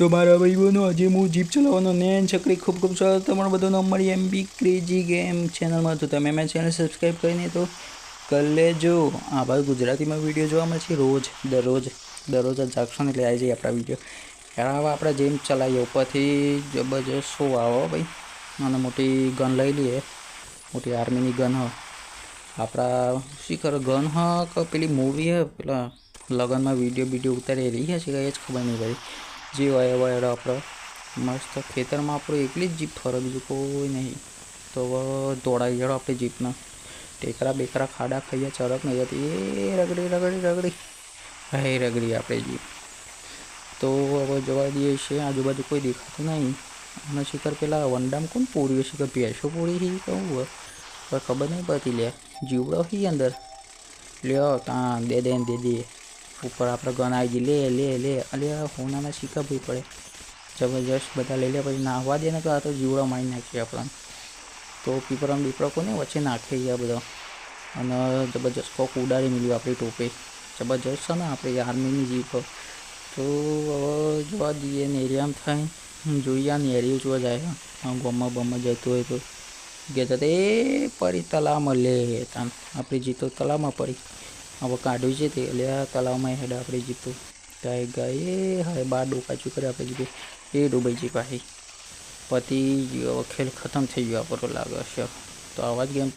તો મારા ભાઈ બહેનો આજે હું જીપ ચલાવવાનો નેન છકરી ખૂબ ખૂબ સ્વાગત. તમારો બધો number M B crazy game ચેનલમાં તો તમે મેં ચેનલ સબસ્ક્રાઈબ કરીને તો કરી લેજો. આ બાજુ ગુજરાતીમાં વીડિયો જોવા મળશે રોજ, દરરોજ દરરોજ જ જાગશો એટલે આવી જઈએ આપણા વીડિયો યાર હવે આપણે જેમ ચલાવીએ ઉપરથી જબરજસ્ત શો આવો ભાઈ? અને મોટી ગન લઈ લઈએ. મોટી આર્મીની ગન હ. આપણા શિખર ગન હ કે પેલી મૂવી હ? પેલા લગનમાં વીડિયો વીડિયો ઉતારી રહી છે કે એ જ ખબર નહીં ભાઈ જે હોય એવો એડો આપણો મસ્ત ખેતરમાં આપણું એકલી જ જીપ ફરે, બીજું કોઈ નહીં. તો હવે દોડાઈ જડો આપણી જીપના. ટેકરા બેકરા ખાડા ખાઈએ, ચરક નહીં જતી. એ રગડી રગડી રગડી. હે રગડી આપણે જીપ. તો હવે જવા દઈએ છીએ આજુબાજુ કોઈ દેખાતું નહીં. અને શિખર પેલા વંડામ કોણ પૂર્યું? શિખર ભેંસો પૂરી હી કહું હવે? હવે ખબર નહીં પડતી લે જીવડો હી અંદર. લ્યો ત્યાં દે દે ને દે દે. ઉપર આપણે ગન આવી લે લે લે. અલ્યા હોનાના ભાઈ પડે. જબરજસ્ત બધા લઈ લે, પછી નાહવા દે ને તો આ તો જીવડા મારી નાખીએ આપણને. તો પીપરમ દીપડો કોને? વચ્ચે નાખે ગયા બધા. અને જબરજસ્ત કોક ઉડાડી મળ્યું આપણી ટોપે. જબરજસ્ત છે ને આપણી આર્મીની જીપ. તો હવે જોવા દઈએ ને એરિયામાં થાય. જોઈએ ને એરિયો જોવા જાય. ગોમાં બમમાં જતું હોય તો. ગયા તો એ પરી તલાવમાં લે તમ આપણી જીતો તલામાં પડી. હવે કાઢ્યું છે તે. એટલે આ તલાવમાં હેડ આપણે જીતું. ગાય ગાય હવે બાર ડોકાચું કરે આપણે જીતું એ ડૂબાઈ જાય પાછી પતિ, હવે ખેલ ખતમ થઈ ગયો આપણો લાગે છે. તો આવા જ ગેમ